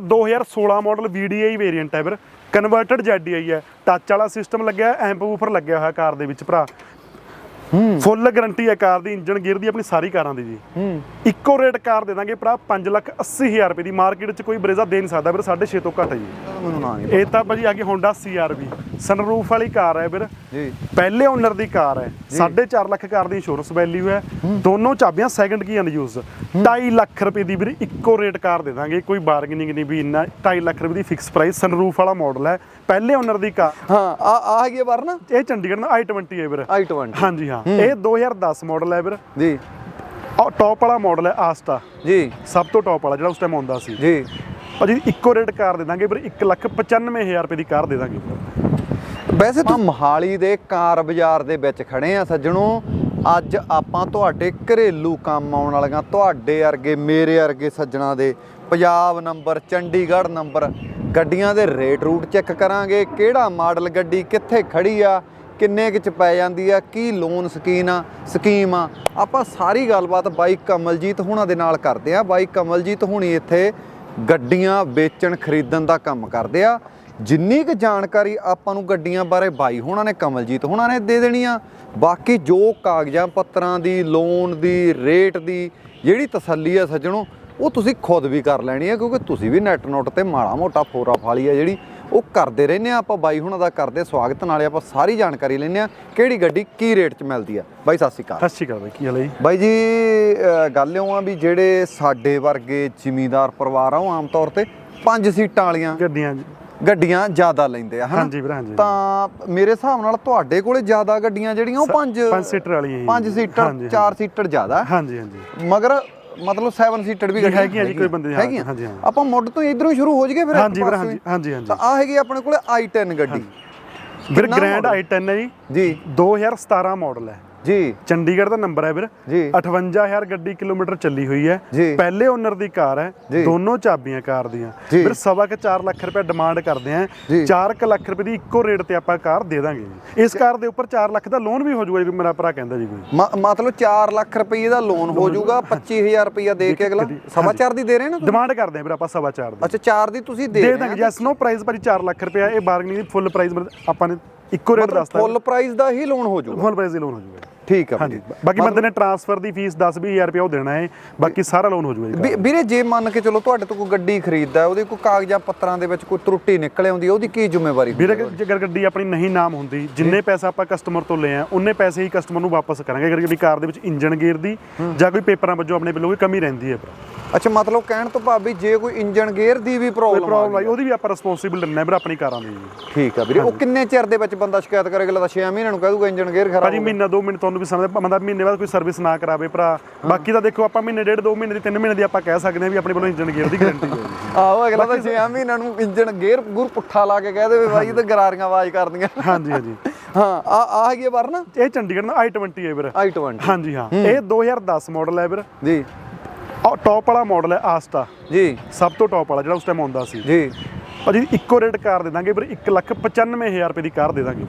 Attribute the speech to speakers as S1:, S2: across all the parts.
S1: ਵੀਰ 2016 model VDI variant ਹੈ ਵੀਰ। Converted ZDI ਹੈ। ਟੱਚ ਵਾਲਾ ਸਿਸਟਮ ਲੱਗਿਆ ਐਂਪ ਵੂਫਰ ਲੱਗਿਆ ਹੋਇਆ ਕਾਰ ਦੇ ਵਿੱਚ, ਭਰਾ। ਫੁੱਲ ਗਾਰੰਟੀ ਹੈ ਕਾਰ ਦੀ ਇੰਜਨ ਗੇਅਰ ਦੀ ਆਪਣੀ ਸਾਰੀ ਕਾਰਾਂ ਦੀ ਜੀ। ਇੱਕੋ ਰੇਟ ਕਾਰ ਦੇ ਦਾਂਗੇ ਭਰਾ 5 ਲੱਖ 80 ਹਜ਼ਾਰ ਰੁਪਏ ਦੀ। ਮਾਰਕੀਟ 'ਚ ਕੋਈ ਬਰੇਜ਼ਾ ਦੇ ਨਹੀਂ ਸਕਦਾ ਵੀਰ 6.5 ਤੋਂ ਘੱਟ ਹੈ ਜੀ। ਇਹ ਤਾਂ ਭਾਜੀ ਆ ਗਈ Honda CR-V ਸਨਰੂਫ ਵਾਲੀ ਕਾਰ ਹੈ ਵੀਰ।
S2: ਜੀ।
S1: ਪਹਿਲੇ ਓਨਰ ਦੀ ਕਾਰ ਹੈ। 4.5 ਲੱਖ ਕਾਰ ਦੀ ਇੰਸ਼ੋਰੈਂਸ ਵੈਲਿਊ ਹੈ। ਦੋਨੋਂ ਚਾਬੀਆਂ ਸੈਕੰਡ ਕੀ ਅਨਯੂਜ਼ 2.5 ਲੱਖ ਰੁਪਏ ਦੀ ਵੀਰ ਇੱਕੋ ਰੇਟ ਕਾਰ ਦੇ ਦਾਂਗੇ। ਕੋਈ ਬਾਰਗੇਨਿੰਗ ਨਹੀਂ ਵੀ ਇੰਨਾ 2.5 ਲੱਖ ਰੁਪਏ ਦੀ ਫਿਕਸ ਪ੍ਰਾਈਸ ਸਨਰੂਫ ਵਾਲਾ ਮਾਡਲ ਹੈ। ਪਹਿਲੇ ਓਨਰ ਦੀ ਕਾਰ
S2: ਹਾਂ ਆ ਆ ਹੈਗੀ ਵਰ ਨਾ?
S1: ਇਹ ਚੰਡੀਗੜ੍ਹ ਦਾ i20 ਹੈ ਵੀਰ।
S2: I20
S1: ਹਾਂਜੀ ਹਾਂ। ਇਹ 2010 ਮਾਡਲ ਹੈ ਵੀਰ।
S2: ਜੀ।
S1: ਟੌਪ ਵਾਲਾ ਮਾਡਲ ਹੈ ਆਸਟਾ
S2: ਜੀ।
S1: ਸਭ ਤੋਂ ਟੌਪ ਵਾਲਾ ਜਿਹੜਾ ਉਸ ਟਾਈਮ ਆਉਂਦਾ ਸੀ।
S2: ਜੀ।
S1: ਭਾਜੀ ਇੱਕੋ ਰੇਟ ਕਾਰ ਦੇ ਦਾਂਗੇ ਵੀਰ 1,95,000 ਰੁਪਏ ਦੀ ਕਾਰ ਦੇ ਦਾਂਗੇ
S2: ਵੈਸੇ ਤਾਂ ਮਹਾਲੀ ਦੇ ਕਾਰ ਬਾਜ਼ਾਰ ਦੇ ਵਿੱਚ ਖੜੇ ਆ ਸੱਜਣੋ। ਅੱਜ ਆਪਾਂ ਤੁਹਾਡੇ ਘਰੇਲੂ ਕੰਮ ਆਉਣ ਵਾਲੀਆਂ ਤੁਹਾਡੇ ਵਰਗੇ ਮੇਰੇ ਵਰਗੇ ਸੱਜਣਾ ਦੇ ਪੰਜਾਬ ਨੰਬਰ ਚੰਡੀਗੜ੍ਹ ਨੰਬਰ ਗੱਡੀਆਂ ਦੇ ਰੇਟ ਰੂਟ ਚੈੱਕ ਕਰਾਂਗੇ। ਕਿਹੜਾ ਮਾਡਲ ਗੱਡੀ ਕਿੱਥੇ ਖੜੀ ਆ? ਕਿੰਨੇ ਕੁ ਚ ਪੈ ਜਾਂਦੀ ਆ, ਕੀ ਲੋਨ ਸਕੀਨ ਆ, ਸਕੀਮ ਆ। ਆਪਾਂ ਸਾਰੀ ਗੱਲਬਾਤ ਬਾਈ ਕਮਲਜੀਤ ਹੁਣਾਂ ਦੇ ਨਾਲ ਕਰਦੇ ਆ। ਬਾਈ ਕਮਲਜੀਤ ਹੁਣੀ ਇੱਥੇ ਗੱਡੀਆਂ ਵੇਚਣ ਖਰੀਦਣ ਦਾ ਕੰਮ ਕਰਦੇ ਆ। ਜਿੰਨੀ ਕੁ ਜਾਣਕਾਰੀ ਆਪਾਂ ਨੂੰ ਗੱਡੀਆਂ ਬਾਰੇ ਬਾਈ ਹੁਣਾਂ ਨੇ, ਕਮਲਜੀਤ ਹੁਣਾਂ ਨੇ ਦੇ ਦੇਣੀ ਆ। ਬਾਕੀ ਜੋ ਕਾਗਜ਼ਾਂ ਪੱਤਰਾਂ ਦੀ ਲੋਨ ਦੀ ਰੇਟ ਦੀ, ਜਿਹੜੀ ਤਸੱਲੀ ਆ ਸੱਜਣੋ, ਉਹ ਤੁਸੀਂ ਖੁਦ ਵੀ ਕਰ ਲੈਣੀ ਆ, ਕਿਉਂਕਿ ਤੁਸੀਂ ਵੀ ਨੈਟ ਨੋਟ ਤੇ ਮਾੜਾ ਮੋਟਾ ਫੋਰਾ ਫਾਲੀ ਆ ਜਿਹੜੀ ਉਹ ਕਰਦੇ ਰਹਿੰਦੇ ਆ ਆਪਾਂ ਬਾਈ ਹੁਣਾਂ ਦਾ ਕਰਦੇ ਸਵਾਗਤ ਨਾਲੇ ਆਪਾਂ ਸਾਰੀ ਜਾਣਕਾਰੀ ਲੈਂਦੇ ਆ ਕਿਹੜੀ ਗੱਡੀ ਕੀ ਰੇਟ 'ਚ ਮਿਲਦੀ ਆ। ਬਾਈ ਸਤਿ ਸ਼੍ਰੀ ਅਕਾਲ।
S1: ਸਤਿ ਸ਼੍ਰੀ ਅਕਾਲ ਬਾਈ ਕੀ ਹਾਲ ਹੈ ਜੀ?
S2: ਬਾਈ ਜੀ ਗੱਲ ਇਉਂ ਆ ਵੀ ਜਿਹੜੇ ਸਾਡੇ ਵਰਗੇ ਜ਼ਿਮੀਂਦਾਰ ਪਰਿਵਾਰ ਆ ਉਹ ਆਮ ਤੌਰ ਤੇ ਪੰਜ ਸੀਟਾਂ ਵਾਲੀਆਂ
S1: ਗੱਡੀਆਂ
S2: ਗੱਡੀਆਂ ਜ਼ਿਆਦਾ ਲੈਂਦੇ ਆ ਹਨਾ?
S1: ਹਾਂਜੀ ਵੀਰ ਹਾਂਜੀ।
S2: ਤਾਂ ਮੇਰੇ ਹਿਸਾਬ ਨਾਲ ਤੁਹਾਡੇ ਕੋਲੇ ਜ਼ਿਆਦਾ ਗੱਡੀਆਂ ਜਿਹੜੀਆਂ ਉਹ ਪੰਜ
S1: ਪੰਜ ਸੀਟਰ ਵਾਲੀਆਂ
S2: ਪੰਜ ਸੀਟਰ ਚਾਰ ਸੀਟਰ ਜ਼ਿਆਦਾ।
S1: ਹਾਂਜੀ ਹਾਂਜੀ।
S2: ਮਗਰ ਮਤਲਬ 7 ਸੀਟਰ ਵੀ ਗੱਡੀਆਂ
S1: ਹੈਗੀਆਂ ਜੀ, ਕੋਈ ਬੰਦੇ, ਹਾਂ,
S2: ਹੈਗੀਆਂ?
S1: ਹਾਂਜੀ, ਹਾਂ।
S2: ਆਪਾਂ ਮੁੱਢ ਤੋਂ ਇਧਰੋਂ ਸ਼ੁਰੂ ਹੋ ਜਾਈਏ ਫਿਰ
S1: ਹਾਂਜੀ ਵੀਰ ਹਾਂਜੀ। ਹਾਂਜੀ ਹਾਂਜੀ।
S2: ਤਾਂ ਆ ਹੈਗੀ ਆਪਣੇ ਕੋਲੇ i10 ਗੱਡੀ।
S1: ਵੀਰ ਗ੍ਰੈਂਡ
S2: model?
S1: i10 ਹੈ ਜੀ।
S2: ਜੀ।
S1: 2017 ਮਾਡਲ ਹੈ।
S2: ਜੀ।
S1: ਚੰਡੀਗੜ੍ਹ ਦਾ ਨੰਬਰ ਹੈ ਵੀਰ।
S2: ਜੀ।
S1: 58000 ਗੱਡੀ ਕਿਲੋਮੀਟਰ ਚੱਲੀ ਹੋਈ ਹੈ। ਪਹਿਲੇ ਓਨਰ ਦੀ ਕਾਰ ਹੈ। ਦੋਨੋਂ ਚਾਬੀਆਂ ਕਾਰ ਦੀਆਂ। ਵੀਰ ਸਵਾ ਕੇ 4 ਲੱਖ ਰੁਪਏ ਡਿਮਾਂਡ ਕਰਦੇ ਆ।
S2: ਜੀ।
S1: 4 ਲੱਖ ਰੁਪਏ ਦੀ ਇੱਕੋ ਰੇਟ ਤੇ ਆਪਾਂ ਕਾਰ ਦੇ ਦਾਂਗੇ ਇਸ ਕਾਰ ਦੇ ਉੱਪਰ 4 ਲੱਖ ਦਾ ਲੋਨ ਵੀ ਹੋ ਜਾਊਗਾ ਜੀ ਮੇਰਾ ਭਰਾ ਕਹਿੰਦਾ ਜੀ ਕੋਈ।
S2: ਮਤਲਬ 4 ਲੱਖ ਰੁਪਏ ਦਾ ਲੋਨ ਹੋ ਜਾਊਗਾ 25000 ਰੁਪਏ ਦੇ ਕੇ ਅਗਲਾ। ਸਵਾ ਚਾਰ ਦੀ ਦੇ ਰਹੇ ਨਾ?
S1: ਡਿਮਾਂਡ ਕਰਦੇ ਆ ਵੀਰ ਆਪਾਂ ਸਵਾ 4 ਦੀ।
S2: ਅੱਛਾ 4 ਦੀ ਤੁਸੀਂ ਦੇ
S1: ਦਾਂਗੇ ਜੈਸ ਨੋ। ਪ੍ਰਾਈਸ ਭਾਜੀ 4 ਲੱਖ ਰੁਪਏ ਇਹ ਬਾਰਗਨਿੰਗ ਦੀ ਫੁੱਲ ਪ੍ਰਾਈਸ ਆਪਾਂ ਨੇ ਇੱਕੋ ਰੇਟ ਦੱਸਤਾ
S2: ਫੁੱਲ ਪ੍ਰਾਈਸ ਦਾ ਹੀ ਲੋਨ ਹੋ ਜਾਊਗਾ।
S1: ਫੁੱਲ ਪ੍ਰਾਈਸ ਦੀ ਲੋਨ ਹੋ ਜਾਊਗਾ।
S2: ਠੀਕ ਆ
S1: ਹਾਂਜੀ। ਬਾਕੀ ਬੰਦੇ ਨੇ ਟ੍ਰਾਂਸਫਰ ਦੀ ਫੀਸ 10 20000 ਰੁਪਏ ਉਹ ਦੇਣਾ ਹੈ ਬਾਕੀ ਸਾਰਾ ਲੋਨ ਹੋ ਜਾਊਗਾ ਜੀ
S2: ਵੀਰੇ ਜੇ ਮੰਨ ਕੇ ਚਲੋ ਤੁਹਾਡੇ ਤੋਂ ਕੋਈ ਗੱਡੀ ਖਰੀਦਦਾ ਉਹਦੇ ਕੋਈ ਕਾਗਜ਼ਾਂ ਪੱਤਰਾਂ ਦੇ ਵਿੱਚ ਕੋਈ ਤਰੁੱਟੀ ਨਿਕਲ ਆਉਂਦੀ ਉਹਦੀ ਕੀ ਜ਼ਿੰਮੇਵਾਰੀ
S1: ਵੀਰੇ ਜੇਕਰ ਗੱਡੀ ਆਪਣੀ ਨਹੀਂ ਨਾਮ ਹੁੰਦੀ ਜਿੰਨੇ ਪੈਸਾ ਆਪਾਂ ਕਸਟਮਰ ਤੋਂ ਲਏ ਆ ਉਹਨੇ ਪੈਸੇ ਹੀ ਕਸਟਮਰ ਨੂੰ ਵਾਪਸ ਕਰਾਂਗੇ। ਅਗਰ ਗੱਡੀ ਕਾਰ ਦੇ ਵਿੱਚ ਇੰਜਨ ਗੇਅਰ ਦੀ ਜਾਂ ਕੋਈ ਪੇਪਰਾਂ ਵਜੋਂ ਆਪਣੇ ਵੱਲੋਂ ਕੋਈ ਕਮੀ ਰਹਿੰਦੀ ਹੈ
S2: ਅੱਛਾ ਮਤਲਬ ਕਹਿਣ ਤੋਂ ਭਾਵ ਵੀ ਜੇ ਕੋਈ ਇੰਜਨ ਗੇਅਰ ਦੀ ਵੀ ਪ੍ਰੋਬਲਮ
S1: ਪ੍ਰੋਬਲਮ ਆਈ ਉਹਦੀ ਵੀ ਆਪਾਂ ਰਿਸਪੌਂਸਿਬਲ ਲੈਣਾ ਵੀਰ ਆਪਣੀ ਕਾਰਾਂ ਦੀ।
S2: ਠੀਕ ਆ ਵੀਰੇ ਉਹ ਕਿੰਨੇ ਚਿਰ ਦੇ ਵਿੱਚ ਬੰਦਾ ਸ਼ਿਕਾਇਤ ਕਰੇਗਾ? ਲੱਗਦਾ 6 ਮਹੀਨਿਆਂ ਨੂੰ ਕਹਿ ਦੂਗਾ ਇੰਜਨ ਗੇਅਰ ਖਰਾਬ
S1: ਭਾਜੀ ਮਹੀਨਾ ਦੋ ਮਹੀਨੇ ਤੁਹਾਨੂੰ ਵੀ ਸਮਝਦਾ ਬੰਦਾ ਮਹੀਨੇ ਬਾਅਦ ਕੋਈ ਸਰਵਿਸ ਨਾ ਕਰਾਵੇ ਭਰਾ। ਬਾਕੀ ਤਾਂ ਦੇਖੋ ਆਪਾਂ ਮਹੀਨੇ ਡੇਢ ਦੋ ਮਹੀਨੇ ਦੀ ਤਿੰਨ ਮਹੀਨੇ ਦੀ ਆਪਾਂ ਕਹਿ ਸਕਦੇ ਹਾਂ ਵੀ ਆਪਣੇ ਵੱਲੋਂ ਇੰਜਨ ਗੇਅਰ ਦੀ ਗਾਰੰਟੀ ਹੈ। ਜੀ
S2: ਆਹੋ ਅਗਲਾ ਤਾਂ 6 ਮਹੀਨਿਆਂ ਨੂੰ ਇੰਜਨ ਗੇਅਰ ਗੁਰ ਪੁੱਠਾ ਲਾ ਕੇ ਕਹਿ ਦੇਵੇ ਬਾਈ ਇਹ ਤਾਂ ਗਰਾਰੀਆਂ ਆਵਾਜ਼ ਕਰਦੀਆਂ।
S1: ਹਾਂਜੀ ਹਾਂਜੀ।
S2: ਹਾਂ ਆ ਆ ਹੈਗੀ ਆ ਵਰ ਨਾ
S1: ਇਹ ਚੰਡੀਗੜ੍ਹ ਦਾ i20 ਹੈ ਵੀਰ।
S2: I20
S1: ਹਾਂਜੀ ਹਾਂ। ਇਹ 2010 ਮਾਡਲ ਹੈ ਵੀਰ।
S2: ਜੀ।
S1: ਟੌਪ ਵਾਲਾ ਮਾਡਲ ਹੈ ਆਸਟਾ
S2: ਜੀ।
S1: ਸਭ ਤੋਂ ਟੌਪ ਵਾਲਾ ਜਿਹੜਾ ਉਸ ਟਾਈਮ ਆਉਂਦਾ ਸੀ।
S2: ਜੀ।
S1: ਭਾਜੀ ਇੱਕੋ ਰੇਟ ਕਾਰ ਦੇ ਦਾਂਗੇ ਵੀਰ 1,95,000 ਰੁਪਏ ਦੀ ਕਾਰ ਦੇ ਦਾਂਗੇ।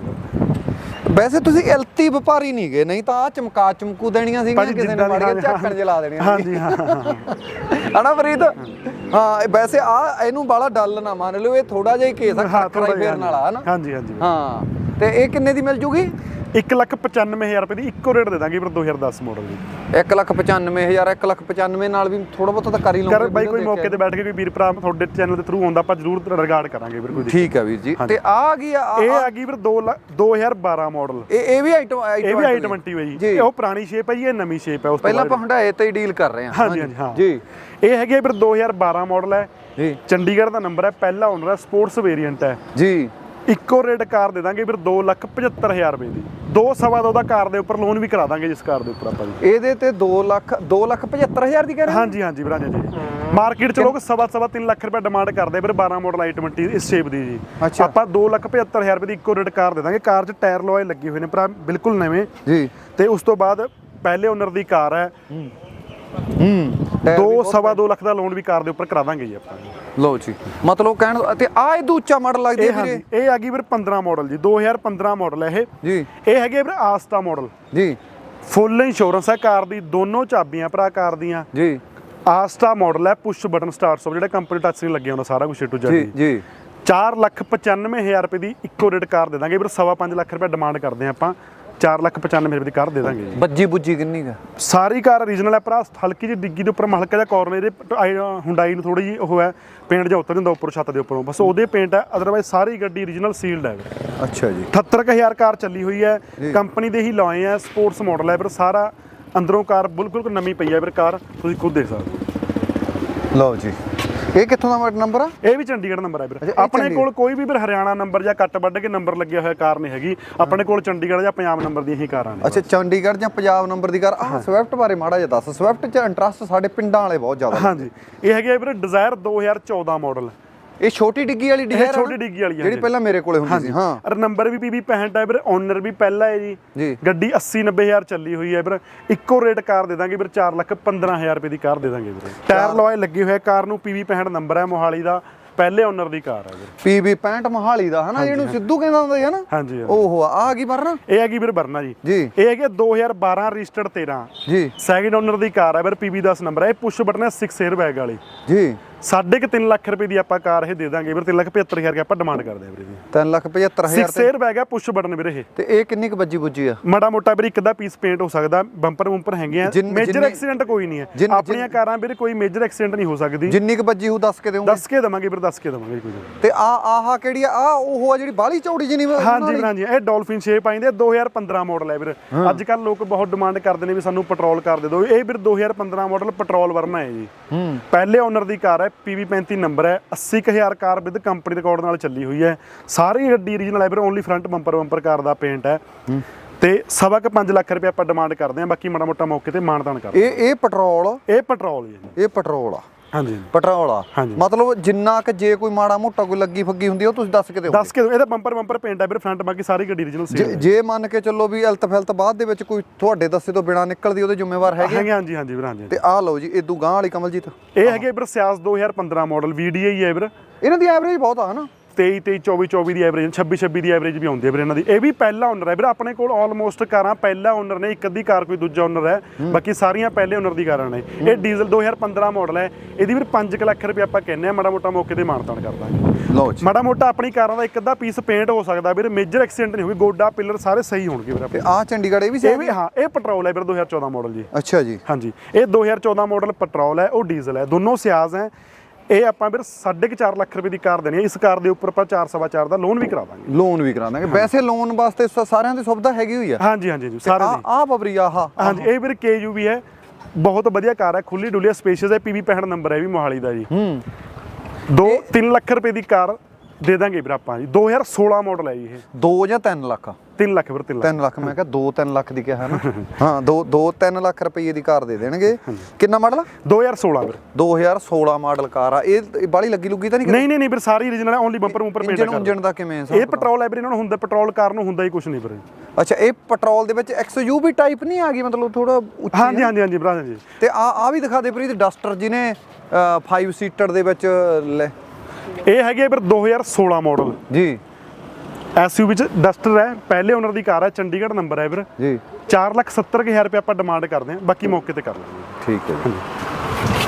S2: ਵੈਸੇ ਤੁਸੀਂ ਐਲਤੀ ਵਪਾਰੀ ਨਹੀਂ ਗਏ ਨਹੀਂ ਤਾਂ ਆ ਚਮਕਾ ਚਮਕੂ ਦੇਣੀਆਂ ਸੀਗੀਆਂ
S1: ਭਾਜੀ
S2: ਕਿਸੇ ਨੇ
S1: ਜਿੱਦਾਂ ਦੀ-
S2: ਮਾੜੀਆਂ ਝਾਕਣ ਜਲਾ ਦੇਣੀਆਂ
S1: ਹਾਂਜੀ ਹਾਂ ਹਾਂ, ਹਾਂ।
S2: ਹਨਾ ਫਰੀਦ ਹਾਂ ਇਹ ਵੈਸੇ ਆ ਇਹਨੂੰ ਬਾਲਾ ਡੱਲ ਨਾ ਮੰਨ ਲਿਓ ਇਹ ਥੋੜਾ ਜਿਹਾ ਹੀ ਕੇਸ ਆ
S1: ਹਾਂ
S2: ਫੇਰਨ ਵਾਲਾ ਹਨਾ?
S1: ਹਾਂਜੀ ਹਾਂਜੀ।
S2: ਹਾਂ ਤੇ ਇਹ ਕਿੰਨੇ ਦੀ ਮਿਲ ਜੂਗੀ?
S1: 1,95,000 ਰੁਪਏ ਦੀ ਇੱਕੋ ਰੇਟ ਦੇ ਦਾਂਗੇ ਵੀਰ 2010 ਮਾਡਲ ਦੀ।
S2: 195000 195 ਨਾਲ ਵੀ ਥੋੜਾ ਬਹੁਤਾ ਤਾਂ ਕਰ ਹੀ
S1: ਕਰ
S2: ਲਵਾਂਗੇ
S1: ਬਾਈ ਕੋਈ ਮੌਕੇ ਤੇ ਬੈਠ ਕੇ ਕੋਈ ਵੀਰ ਭਰਾ ਤੁਹਾਡੇ ਚੈਨਲ ਦੇ ਥਰੂ ਆਉਂਦਾ ਆਪਾਂ ਜ਼ਰੂਰ ਰਿਗਾਰਡ ਕਰਾਂਗੇ ਵੀਰ ਕੋਈ
S2: ਠੀਕ ਹੈ ਵੀਰ ਜੀ। ਤੇ ਆ ਆ ਗਈ ਆ
S1: ਇਹ
S2: ਆ-
S1: ਗਈ ਵੀਰ 2 2012 ਮਾਡਲ
S2: ਇਹ ਇਹ ਵੀ ਆਈਟਮ
S1: ਇਹ ਵੀ i20 ਹੈ ਜੀ।
S2: ਜੀ।
S1: ਇਹ ਉਹ ਪੁਰਾਣੀ ਸ਼ੇਪ ਹੈ ਜੀ ਇਹ ਨਵੀਂ ਸ਼ੇਪ ਹੈ ਉਸ ਤੋਂ
S2: ਪਹਿਲਾਂ ਆਪਾਂ ਹੰਡਾਏ ਤੇ ਹੀ ਡੀਲ ਕਰ ਰਹੇ ਹਾਂ।
S1: ਹਾਂਜੀ ਹਾਂਜੀ। ਹਾਂ।
S2: ਜੀ
S1: ਇਹ ਹੈਗੇ ਵੀਰ 2012 ਮਾਡਲ ਹੈ
S2: ਜੀ।
S1: ਚੰਡੀਗੜ੍ਹ ਦਾ ਨੰਬਰ ਹੈ ਪਹਿਲਾ ਓਨਰ ਹੈ ਸਪੋਰਟਸ ਵੇਰੀਐਂਟ ਹੈ
S2: ਜੀ।
S1: ਇੱਕੋ ਰੇਟ ਕਾਰ ਦੇ ਦਾਂਗੇ ਵੀਰ 2,75,000 ਰੁਪਏ ਦੀ। ਦੋ ਸਵਾ ਦੋ ਦਾ ਕਾਰ ਦੇ ਉੱਪਰ ਲੋਨ ਵੀ ਕਰਾ ਦਾਂਗੇ ਜਿਸ ਕਾਰ ਦੇ ਉੱਪਰ ਆਪਾਂ ਜੀ।
S2: ਇਹਦੇ ਤੇ 2 ਲੱਖ 2 ਲੱਖ 75000 ਦੀ ਕਹਿ ਰਹੇ?
S1: ਹਾਂਜੀ ਹਾਂਜੀ ਵੀਰਾਂ ਜੀ ਮਾਰਕੀਟ ਚ ਲੋਕ ਸਵਾ ਸਵਾ 3 ਲੱਖ ਰੁਪਏ ਡਿਮਾਂਡ ਕਰਦੇ ਵੀਰ 12 ਮਾਡਲ i20 ਇਸ ਸ਼ੇਪ ਦੀ ਜੀ। ਆਪਾਂ 2,75,000 ਰੁਪਏ ਦੀ ਇੱਕੋ ਰੇਟ ਕਾਰ ਦੇ ਦਾਂਗੇ। ਕਾਰ 'ਚ ਟਾਇਰ ਲੋਏ ਲੱਗੇ ਹੋਏ ਨੇ ਭਰਾ ਬਿਲਕੁਲ ਨਵੇਂ।
S2: ਜੀ।
S1: ਤੇ ਉਸ ਤੋਂ ਬਾਅਦ ਪਹਿਲੇ ਓਨਰ ਦੀ ਕਾਰ ਹੈ।
S2: ਹੂੰ।
S1: ਦੋ ਸਵਾ ਦੋ ਲੱਖ ਦਾ ਲੋਨ ਵੀ ਕਾਰ ਦੇ ਉੱਪਰ ਕਰਾ ਦਾਂਗੇ ਜੀ ਆਪਾਂ।
S2: ਲਓ ਜੀ ਮਤਲਬ ਕਹਿਣ ਤੇ ਆ ਇਹ ਉੱਚਾ ਮਾਡਲ ਲੱਗਦੀ ਹੈ ਵੀਰੇ।
S1: ਇਹ ਆ ਗਈ ਵੀਰ 15 ਮਾਡਲ ਜੀ 2015 ਮਾਡਲ ਹੈ ਇਹ।
S2: ਜੀ।
S1: ਇਹ ਹੈਗੇ ਵੀਰ ਆਸਤਾ ਮਾਡਲ
S2: ਜੀ।
S1: ਫੁੱਲ ਇੰਸ਼ੋਰੈਂਸ ਹੈ ਕਾਰ ਦੀ ਦੋਨੋਂ ਚਾਬੀਆਂ ਭਰਾ ਕਾਰ ਦੀਆਂ।
S2: ਜੀ।
S1: ਆਸਟਾ ਮਾਡਲ ਹੈ ਪੁਸ਼ ਬਟਨ ਸਟਾਰਟ ਸਟਾਪ ਜਿਹੜਾ ਕੰਪਨੀ ਟੱਚ ਸਕਰੀਨ ਲੱਗਿਆ ਹੁੰਦਾ ਸਾਰਾ ਕੁਝ ਟੂ
S2: ਜੀ
S1: ਜੈਡ
S2: ਜੀ।
S1: 4 ਲੱਖ 95000 ਰੁਪਏ ਦੀ ਇੱਕੋ ਰੇਟ ਕਾਰ ਦੇ ਦਾਂਗੇ ਵੀਰ ਸਵਾ ਪੰਜ ਲੱਖ ਰੁਪਏ ਡਿਮਾਂਡ ਕਰਦੇ ਹਾਂ ਆਪਾਂ। 4 ਲੱਖ 95000 ਰੁਪਏ ਦੀ ਕਾਰ ਦੇ ਦਾਂਗੇ ਜੀ।
S2: ਬੱਜੀ ਬੁੱਜੀ ਕਿੰਨੀ ਗਾ
S1: ਸਾਰੀ ਕਾਰ ਓਰੀਜਨਲ ਹੈ ਭਰਾ ਹਲਕੀ ਜਿਹੀ ਡਿੱਗੀ ਦੇ ਉੱਪਰ ਹਲਕਾ ਜਿਹਾ ਕਾਰਨਰ ਇਹਦੇ ਹੁੰਡਾਈ ਨੂੰ ਥੋੜੀ ਜਿਹੀ ਉਹ ਹੈ ਪੇਂਟ ਜਿਹਾ ਉੱਤਰ ਜਾਂਦਾ ਉੱਪਰ ਛੱਤ ਦੇ ਉੱਪਰੋਂ। ਬਸ ਉਹਦੇ ਪੇਂਟ ਹੈ ਅਦਰਵਾਈਜ਼ ਸਾਰੀ ਗੱਡੀ ਓਰੀਜਨਲ ਸੀਲਡ ਹੈ।
S2: ਅੱਛਾ ਜੀ।
S1: 78000 ਕਾਰ ਚੱਲੀ ਹੋਈ ਹੈ। ਕੰਪਨੀ ਦੇ ਹੀ ਲਾਏ ਆ ਸਪੋਰਟਸ ਮਾਡਲ ਹੈ ਵੀਰ ਸਾਰਾ ਅੰਦਰੋਂ ਕਾਰ ਬਿਲਕੁਲ ਨਵੀਂ ਪਈ ਹੈ ਵੀਰ ਕਾਰ ਤੁਸੀਂ ਖੁਦ ਦੇਖ ਸਕਦੇ ਹੋ।
S2: ਲਓ ਜੀ। ਇਹ ਕਿੱਥੋਂ ਦਾ ਨੰਬਰ ਆ?
S1: ਇਹ ਵੀ ਚੰਡੀਗੜ੍ਹ ਨੰਬਰ ਹੈ
S2: ਅੱਛਾ,
S1: ਵੀਰ ਆਪਣੇ। ਕੋਲ ਕੋਈ ਵੀ ਵੀਰ ਹਰਿਆਣਾ ਨੰਬਰ ਜਾਂ ਕੱਟ ਵੱਢ ਕੇ ਨੰਬਰ ਲੱਗਿਆ ਹੋਇਆ ਕਾਰ ਨਹੀਂ ਹੈਗੀ। ਆਪਣੇ ਕੋਲ ਚੰਡੀਗੜ੍ਹ ਜਾਂ ਪੰਜਾਬ ਨੰਬਰ ਦੀਆਂ ਹੀ ਕਾਰਾਂ ਨੇ
S2: ਅੱਛਾ ਚੰਡੀਗੜ੍ਹ ਜਾਂ ਪੰਜਾਬ ਨੰਬਰ ਦੀ ਕਾਰ। ਆਹ ਸਵਿਫਟ ਬਾਰੇ ਮਾੜਾ ਜਿਹਾ ਦੱਸ। ਸਵਿਫਟ 'ਚ ਇੰਟਰਸਟ ਸਾਡੇ ਪਿੰਡਾਂ ਵਾਲੇ ਬਹੁਤ ਜ਼ਿਆਦਾ
S1: ਹਾਂਜੀ। ਇਹ ਹੈਗੀ ਵੀਰ ਡਿਜ਼ਾਇਰ 2014 ਮਾਡਲ
S2: ਇਹ ਛੋਟੀ ਡਿੱਗੀ ਵਾਲੀ
S1: ਇਹ
S2: ਡਿਜ਼ਾਇਰ
S1: ਛੋਟੀ ਡਿੱਗੀ ਵਾਲੀ ਹੈ
S2: ਜਿਹੜੀ। ਪਹਿਲਾਂ ਮੇਰੇ ਕੋਲੇ ਹੁੰਦੀ ਸੀ ਹਾਂ।
S1: ਔਰ ਨੰਬਰ ਵੀ ਪੀਬੀ 65 ਹੈ ਵੀਰ ਓਨਰ ਵੀ ਪਹਿਲਾ ਹੈ ਜੀ। ਗੱਡੀ 80 90000 ਚੱਲੀ ਹੋਈ ਹੈ ਵੀਰ। ਇੱਕੋ ਰੇਟ ਕਾਰ ਦੇ ਦਾਂਗੇ ਵੀਰ 4 ਲੱਖ 15000 ਰੁਪਏ ਦੀ ਕਾਰ ਦੇ ਦਾਂਗੇ ਵੀਰ। ਟਾਇਰ ਲੋਏ ਲੱਗੇ ਹੋਏ ਕਾਰ ਨੂੰ ਪੀਬੀ 65 ਨੰਬਰ ਹੈ ਮੋਹਾਲੀ ਦਾ ਪਹਿਲੇ ਓਨਰ ਦੀ ਕਾਰ ਹੈ ਵੀਰ।
S2: ਪੀਬੀ 65 ਮਹਾਲੀ ਦਾ ਹਨਾ ਇਹਨੂੰ ਸਿੱਧੂ ਕਹਿੰਦਾ ਹੁੰਦਾ ਸੀ ਹਨਾ?
S1: ਹਾਂਜੀ।
S2: ਓਹੋ ਆ ਕੀ ਵਰਨਾ?
S1: ਇਹ ਹੈਗੀ ਵੀਰ ਵਰਨਾ ਜੀ।
S2: ਜੀ।
S1: ਇਹ ਹੈਗੀ 2012 ਰਜਿਸਟਰਡ 13
S2: ਜੀ।
S1: ਸੈਕਿੰਡ ਓਨਰ ਦੀ ਕਾਰ ਹੈ ਵੀਰ ਪੀਬੀ 10 ਨੰਬਰ ਹੈ ਇਹ ਪੁਸ਼ ਬਟਨ ਹੈ 6 에ਅਰ ਬੈਗ ਵਾਲੀ।
S2: ਜੀ।
S1: ਸਾਢੇ ਕੁ ਤਿੰਨ ਲੱਖ ਰੁਪਏ ਦੀ ਆਪਾਂ ਕਾਰ ਇਹ ਦੇ ਦਾਂਗੇ ਵੀਰ 3 ਲੱਖ 75000 ਰੁਪਏ ਆਪਾਂ ਡਿਮਾਂਡ ਕਰਦੇ ਆ ਵੀਰ ਜੀ
S2: 3 ਲੱਖ 75000
S1: 6 에ਅਰ ਬੈਗ ਹੈ ਪੁਸ਼ ਬਟਨ ਵੀਰ ਇਹ।
S2: ਤੇ ਇਹ ਕਿੰਨੀ ਕੁ ਬੱਜੀ ਬੁੱਜੀ ਆ?
S1: ਮਾੜਾ ਮੋਟਾ ਵੀਰ ਇੱਕ ਦਾ ਪੀਸ ਪੇਂਟ ਹੋ ਸਕਦਾ ਬੰਪਰ ਬੰਪਰ ਹੈਗੇ ਆ
S2: ਜਿੰਨ-
S1: ਮੇਜਰ
S2: ਜਿੰਨੀ-
S1: ਐਕਸੀਡੈਂਟ ਕੋਈ ਨਹੀਂ ਹੈ।
S2: ਜਿੰਨ-
S1: ਆਪਣੀਆਂ ਕਾਰਾਂ ਵੀਰ ਕੋਈ ਮੇਜਰ ਐਕਸੀਡੈਂਟ ਨਹੀਂ ਹੋ ਸਕਦੀ।
S2: ਜਿੰਨੀ ਕੁ ਬੱਜੀ ਹੋ ਦੱਸ ਕੇ ਦਿਓਗੇ?
S1: ਦੱਸ ਕੇ ਦਵਾਂਗੇ ਵੀਰ ਦੱਸ ਕੇ ਦਵਾਂਗੇ ਕੋਈ ਗੱਲ
S2: ਤੇ ਆ ਆਹ ਕਿਹੜੀ ਆ? ਆ ਉਹ ਆ ਜਿਹੜੀ ਬਾਲੀ ਚੌੜੀ ਜਿਹੀ ਨਹੀਂ
S1: ਹਾਂਜੀ ਵੀਰ ਹਾਂਜੀ ਇਹ ਡੋਲਫਿਨ ਸ਼ੇਪ ਆయింਦੇ 2015 ਮਾਡਲ ਹੈ ਵੀਰ। ਅੱਜ ਕੱਲ ਲੋਕ ਬਹੁਤ ਡਿਮਾਂਡ ਕਰਦੇ ਨੇ ਵੀ ਸਾਨੂੰ ਪੈਟਰੋਲ ਕਰ ਦੇ ਦਿਓ। ਇਹ ਵੀਰ 2015 ਮਾਡਲ ਪੈਟਰੋਲ ਵਰਨਾ ਹੈ ਜੀ।
S2: ਹੂੰ।
S1: ਪਹਿਲੇ ਓਨਰ ਦੀ ਕਾਰ ਹੈ PV 35 ਨੰਬਰ ਹੈ। 80000 ਕਾਰ ਵਿਦ ਕੰਪਨੀ ਰਿਕਾਰਡ ਨਾਲ ਚੱਲੀ ਹੋਈ ਹੈ। ਸਾਰੀ ਗੱਡੀ ਓਰੀਜਨਲ ਹੈ ਵੀਰ only front bumper bumper car ਦਾ ਪੇਂਟ ਹੈ। ਤੇ ਸਵਾ ਕੁ 5 ਲੱਖ ਰੁਪਏ ਆਪਾਂ ਡਿਮਾਂਡ ਕਰਦੇ ਹਾਂ। ਬਾਕੀ ਮਾੜਾ ਮੋਟਾ ਮੌਕੇ ਤੇ ਮਾਨਤਾਨ ਕਰਦੇ
S2: ਇਹ ਇਹ ਪੈਟਰੋਲ।
S1: ਇਹ ਪੈਟਰੋਲ ਹੀ ਹੈ ਜੀ।
S2: ਇਹ ਪੈਟਰੋਲ ਆ।
S1: ਹਾਂਜੀ
S2: ਪੈਟਰੋਲ ਆ।
S1: ਹਾਂਜੀ।
S2: ਮਤਲਬ ਜਿੰਨਾ ਕਿ ਜੇ ਕੋਈ ਮਾੜਾ ਮੋਟਾ ਕੋਈ ਲੱਗੀ ਫੱਗੀ ਹੁੰਦੀ ਆ, ਉਹ ਤੁਸੀਂ ਦੱਸ ਕੇ ਦਿਓ
S1: ਦੱਸ ਕੇ ਦਿਓ, ਇਹਦਾ ਬੰਪਰ ਬੰਪਰ ਪੇਂਟ ਹੈ ਵੀਰ ਫਰੰਟ ਬਾਕੀ ਸਾਰੀ ਗੱਡੀ ਓਰੀਜਨਲ ਸੀ
S2: ਜੇ- ਜੇ ਮੰਨ ਕੇ ਚੱਲੋ ਵੀ ਅਲਤ ਫਲਤ ਬਾਅਦ ਦੇ ਵਿੱਚ ਕੋਈ ਤੁਹਾਡੇ ਦੱਸੇ ਤੋਂ ਬਿਨਾ ਨਿਕਲਦੀ ਉਹਦੇ ਜ਼ਿੰਮੇਵਾਰ ਹੈਗੇ
S1: ਹੈਗੇ ਹਾਂਜੀ ਹਾਂਜੀ ਵੀਰ ਹਾਂਜੀ
S2: ਤੇ ਆਹ ਲਓ ਜੀ ਇਦੂ ਗਾਂ ਵਾਲੀ ਕਮਲਜੀਤ।
S1: ਇਹ ਹੈਗੇ ਵੀਰ ਸਿਆਸ 2015 ਮਾਡਲ VDI ਹੈ ਵੀਰ।
S2: ਇਹਨਾਂ ਦੀ ਐਵਰੇਜ ਬਹੁਤ ਆ ਹਨਾ?
S1: 23 23 24 24 ਦੀ ਐਵਰੇਜ 26 26 ਦੀ ਐਵਰੇਜ ਵੀ ਆਉਂਦੀ ਹੈ ਵੀਰ ਇਹਨਾਂ ਦੀ। ਇਹ ਵੀ ਪਹਿਲਾ ਓਨਰ ਹੈ ਵੀਰ ਆਪਣੇ ਕੋਲ ਆਲਮੋਸਟ ਕਾਰਾਂ ਪਹਿਲਾ ਓਨਰ ਨੇ ਇੱਕ ਅੱਧੀ ਕਾਰ ਕੋਈ ਦੂਜਾ ਓਨਰ ਹੈ ਬਾਕੀ ਸਾਰੀਆਂ ਪਹਿਲੇ ਓਨਰ ਦੀ ਕਾਰਾਂ ਨੇ। ਇਹ ਡੀਜ਼ਲ 2015 ਮਾਡਲ ਹੈ ਇਹਦੀ ਵੀਰ 5 ਲੱਖ ਰੁਪਏ ਆਪਾਂ ਕਹਿੰਨੇ ਆ ਮਾੜਾ ਮੋਟਾ ਮੌਕੇ ਤੇ ਮਾਨਤਾਨ ਕਰ ਦਾਂਗੇ।
S2: ਲਓ ਜੀ।
S1: ਮਾੜਾ ਮੋਟਾ ਆਪਣੀ ਕਾਰਾਂ ਦਾ ਇੱਕ ਅੱਧਾ ਪੀਸ ਪੇਂਟ ਹੋ ਸਕਦਾ ਵੀਰ ਮੇਜਰ ਐਕਸੀਡੈਂਟ ਨਹੀਂ ਹੋਊਗੀ ਗੋਡਾ ਪਿਲਰ ਸਾਰੇ ਸਹੀ ਹੋਣਗੇ ਵੀਰ
S2: ਤੇ
S1: ਆਪਣੇ।
S2: ਆਹ ਚੰਡੀਗੜ੍ਹ ਇਹ ਵੀ
S1: ਇਹ ਵੀ ਹਾਂ? ਇਹ ਪੈਟਰੋਲ ਹੈ ਵੀਰ 2014 ਮਾਡਲ ਜੀ।
S2: ਅੱਛਾ ਜੀ।
S1: ਹਾਂਜੀ ਇਹ 2014 ਮਾਡਲ ਪੈਟਰੋਲ ਹੈ ਉਹ ਡੀਜ਼ਲ ਹੈ ਦੋਨੋਂ ਸਿਆਜ਼ ਹੈ। ਇਹ ਆਪਾਂ ਵੀਰ 4.5 ਲੱਖ ਰੁਪਏ ਦੀ ਕਾਰ ਦੇਣੀ ਹੈ। ਇਸ ਕਾਰ ਦੇ ਉੱਪਰ ਆਪਾਂ 4.5 ਦਾ ਲੋਨ ਵੀ ਕਰਾ ਦਾਂਗੇ
S2: ਲੋਨ ਵੀ ਕਰਾ ਦਾਂਗੇ ਵੈਸੇ ਲੋਨ ਵਾਸਤੇ ਸਾਰਿਆਂ ਦੀ ਸੁਵਿਧਾ ਹੈਗੀ ਹੋਈ ਆ
S1: ਹਾਂਜੀ ਹਾਂਜੀ ਸਾਰੇ ਦੀ।
S2: ਆ ਬਬਰੀ ਆਹ
S1: ਹਾਂਜੀ ਇਹ ਵੀਰ KU ਵੀ ਹੈ। ਬਹੁਤ ਵਧੀਆ ਕਾਰ ਹੈ। ਖੁੱਲੀ ਡੁੱਲੀ ਸਪੇਸ਼ੀਅਸ ਹੈ। PV 65 ਨੰਬਰ ਹੈ ਵੀ ਮੋਹਾਲੀ ਦਾ ਜੀ।
S2: ਹੂੰ।
S1: 2 3 ਲੱਖ ਰੁਪਏ ਦੀ ਕਾਰ ਦੇ ਦਾਂਗੇ ਵੀਰ ਆਪਾਂ ਜੀ। 2016 ਮਾਡਲ ਹੈ ਜੀ ਇਹ।
S2: 2 ਜਾਂ 3 ਲੱਖ?
S1: 3 ਲੱਖ ਵੀਰ 3 ਲੱਖ।
S2: 3 ਲੱਖ ਮੈਂ ਕਿਹਾ 2 3 ਲੱਖ ਦੀ ਕਿਹਾ ਨਾ। ਹਾਂ 2 2 3 ਲੱਖ ਰੁਪਏ ਦੀ ਕਾਰ ਦੇ ਦੇਣਗੇ। ਕਿੰਨਾ ਮਾਡਲ ਆ?
S1: 2016 ਵੀਰ
S2: 2016 ਮਾਡਲ ਕਾਰ ਆ। ਇਹ ਬਾਲੀ ਲੱਗੀ ਲੁੱਗੀ ਤਾਂ ਨਹੀਂ
S1: ਨਹੀਂ ਨਹੀਂ ਨਹੀਂ ਵੀਰ ਸਾਰੀ ਓਰੀਜਨਲ ਹੈ only bumper bumper paint
S2: engine ਦਾ ਕਿਵੇਂ
S1: ਇਹ ਪੈਟਰੋਲ ਹੈ ਵੀਰ ਇਹਨਾਂ ਨੂੰ ਹੁੰਦਾ ਪੈਟਰੋਲ ਕਾਰ ਨੂੰ ਹੁੰਦਾ ਹੀ ਕੁਝ ਨਹੀਂ ਵੀਰ
S2: ਅੱਛਾ ਇਹ ਪੈਟਰੋਲ ਦੇ ਵਿੱਚ XUV ਟਾਈਪ ਨਹੀਂ ਆ ਗਈ? ਮਤਲਬ ਥੋੜਾ ਉੱਚੀ
S1: ਹਾਂਜੀ ਹਾਂਜੀ ਹਾਂਜੀ ਭਰਾ ਜੀ।
S2: ਤੇ ਆ ਆ ਵੀ ਦਿਖਾ ਦੇ ਪ੍ਰੀਤ ਡਸਟਰ ਜਿਹਨੇ 5 ਸੀਟਰ ਦੇ ਵਿੱਚ ਲੈ।
S1: ਇਹ ਹੈਗੇ ਵੀਰ 2016 ਮਾਡਲ
S2: ਜੀ।
S1: ਐਸਯੂਵੀ ਚ ਡਸਟਰ ਹੈ ਪਹਿਲੇ ਓਨਰ ਦੀ ਕਾਰ ਹੈ ਚੰਡੀਗੜ੍ਹ ਨੰਬਰ ਹੈ ਵੀਰ।
S2: ਜੀ।
S1: 470000 ਰੁਪਏ ਆਪਾਂ ਡਿਮਾਂਡ ਕਰਦੇ ਹਾਂ ਬਾਕੀ ਮੌਕੇ ਤੇ ਕਰ ਲਾਂਗੇ।
S2: ਠੀਕ ਹੈ ਜੀ।